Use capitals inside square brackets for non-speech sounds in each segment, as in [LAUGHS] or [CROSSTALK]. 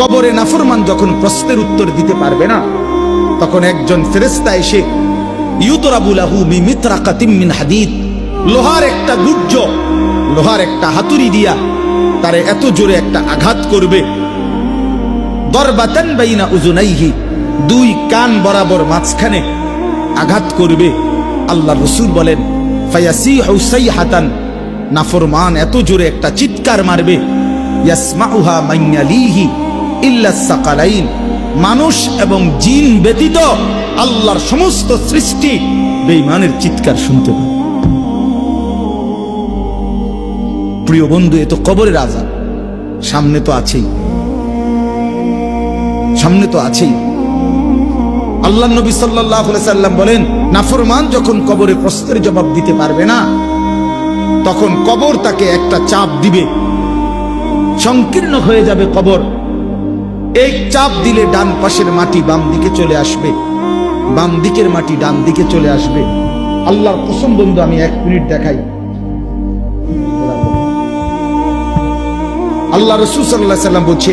কবরে নাফরমান যখন প্রশ্নের উত্তর দিতে পারবে না, তখন একজন ফেরেস্তা এসে ইউতরাবুলাহু মিমিত্রাকাতিম মিন হাদিদ। লোহার একটা গুজ্জ লোহার একটা হাতুড়ি দিয়া তারে এত জোরে একটা আঘাত করবে। দরবাতান বাইনা উজুনাইহি দুই কান বরাবর মাঝখানে আঘাত করবে। আল্লাহ রসুল বলেন ফায়াসি হুসাই হাতান নাফরমান এত জোরে একটা চিৎকার মারবে, ইয়াসমাউহা মাইয়ালিহি। মানুষ এবং জিন ব্যতীত আল্লাহর সমস্ত সৃষ্টি বেঈমানের চিৎকার শুনতে পাবে প্রিয় বন্ধু, এ তো কবরের আজাব সামনে তো আছেই। সামনে তো আছেই। আল্লাহ নবী সাল্লাম বলেন, নাফরমান যখন কবরে প্রশ্নের জবাব দিতে পারবে না, তখন কবর তাকে একটা চাপ দিবে। সংকীর্ণ হয়ে যাবে কবর। এই চাপ দিলে ডান পাশের মাটি বাম দিকে চলে আসবে। বাম দিকের মাটি ডান দিকে চলে আসবে। আল্লাহর কসম বন্ধু, আমি এক মিনিট দেখাই। আল্লাহ রসুল সাল্লাহ সাল্লাম বলছে,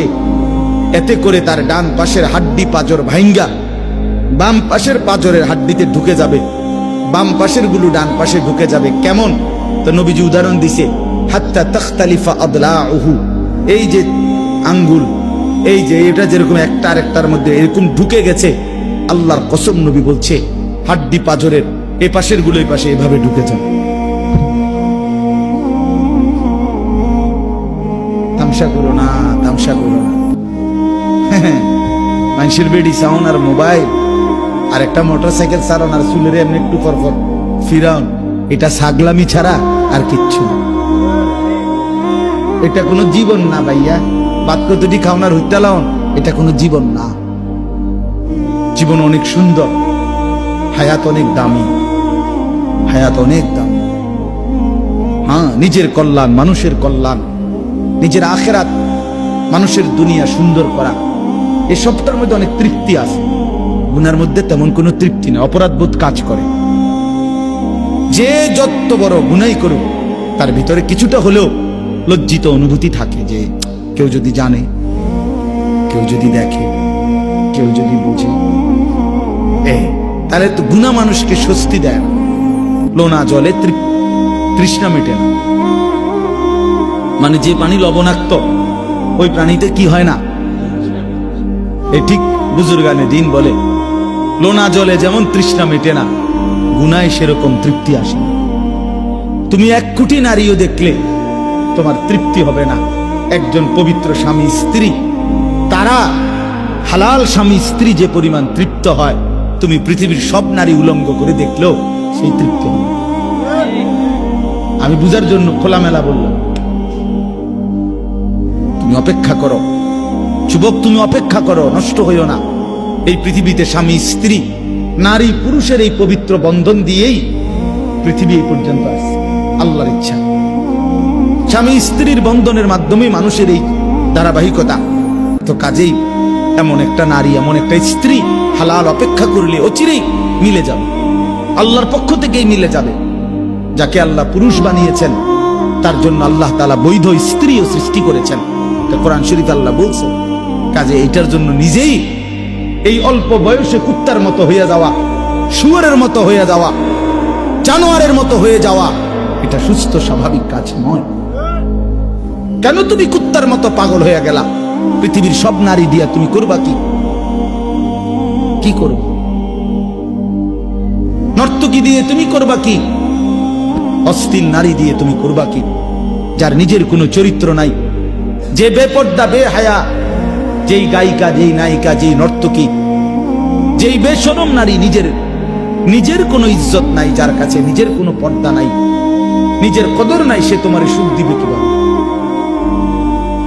এতে করে তার ডান পাশের হাড্ডি পাজর ভাইঙ্গা। বাম পাশের পাজরের হাড্ডিতে ঢুকে যাবে। বাম পাশেরগুলো ডান পাশে ঢুকে যাবে। কেমন? তো নবীজি উদাহরণ দিছে, হাত্তা তখতালিফা আদলা এই যে আঙ্গুল এই যে এটা যেরকম একটা আর একটার মধ্যে এরকম ঢুকে গেছে, আল্লাহর কসম নবী বলছে, হাড্ডি পাজরের এ পাশেরগুলো এই পাশে এভাবে ঢুকে যাবে তামসা করো না, তামসা করো না। [LAUGHS] বেডি সাউন আর মোবাইল, আর একটা মোটরসাইকেল চালান আর এমনি একটু এটা সাগলামি ছাড়া আর কিচ্ছু এটা কোনো জীবন না ভাইয়া। বাদ দুটি খাওনার হইতে লাউন এটা কোনো জীবন না। জীবন অনেক সুন্দর, হায়াত অনেক দামি, হায়াত অনেক দামি। হ্যাঁ নিজের কল্যাণ, মানুষের কল্যাণ, নিজের আখেরাত, মানুষের দুনিয়া সুন্দর করা। এসবটার মধ্যে অনেক তৃপ্তি আছে। গুনার মধ্যে তেমন কোনো তৃপ্তি নেই অপরাধ বোধ কাজ করে। যে যত বড় গুনাই করুক, তার ভিতরে কিছুটা হলেও লজ্জিত অনুভূতি থাকে যে কেউ যদি জানে, কেউ যদি দেখে, কেউ যদি বুঝে। এ, তাহলে তো গুণা মানুষকে স্বস্তি দেয় না। লোনা জলে তৃষ্ণা মেটে না। মানে যে পানি লবণাক্ত, ওই প্রাণীতে কি হয় না? এ ঠিক বুজুর্গানে দিন বলে, লোনা জলে যেমন তৃষ্ণা মেটে না, গুনায় সেরকম তৃপ্তি আসে। তুমি এক কোটি নারীও দেখলে তোমার তৃপ্তি হবে না। একজন পবিত্র স্বামী স্ত্রী। তারা হালাল স্বামী স্ত্রী যে পরিমাণ তৃপ্ত হয়, তুমি পৃথিবীর সব নারী উলঙ্গ করে দেখলেও সেই তৃপ্তি। আমি বুঝার জন্য খোলামেলা বললাম, তুমি অপেক্ষা করো। যুবক, তুমি অপেক্ষা করো, নষ্ট হইও না। এই পৃথিবীতে স্বামী স্ত্রী, নারী পুরুষের এই পবিত্র বন্ধন দিয়েই পৃথিবী এই পর্যন্ত আসছে। আল্লাহর ইচ্ছা। স্বামী স্ত্রীর বন্ধনের মাধ্যমে মানুষের এই ধারাবাহিকতা। তো কাজেই এমন একটা নারী, এমন একটা স্ত্রী হালাল অপেক্ষা করলে অচিরেই মিলে যাবে। আল্লাহর পক্ষ থেকেই মিলে যাবে। যাকে আল্লাহ পুরুষ বানিয়েছেন, তার জন্য আল্লাহ তালা বৈধ স্ত্রীও সৃষ্টি করেছেন। তা কোরআন শরীফ আল্লাহ বলছেন, কাজে এইটার জন্য নিজেই এই অল্প বয়সে কুত্তার মতো হয়ে যাওয়া, শুয়ারের মতো হয়ে যাওয়া, জানোয়ারের মতো হয়ে যাওয়া, এটা সুস্থ স্বাভাবিক কাজ নয়। কেন তুমি কুত্তার মতো পাগল হয়ে গেলা? পৃথিবীর সব নারী দিয়া তুমি করবা কি? কি করব? নর্তকী দিয়ে তুমি করবা কি? অস্থির নারী দিয়ে তুমি করবা কি? যার নিজের কোনো চরিত্র নাই। যে বেপর্দা, বেহায়া, যেই গায়িকা, যেই নায়িকা, যেই নর্তকী, যেই বেসরম নারী নিজের নিজের কোনো ইজ্জত নাই, যার কাছে নিজের কোনো পর্দা নাই। নিজের কদর নাই, সে তোমার সুখ দিবে কীভাবে?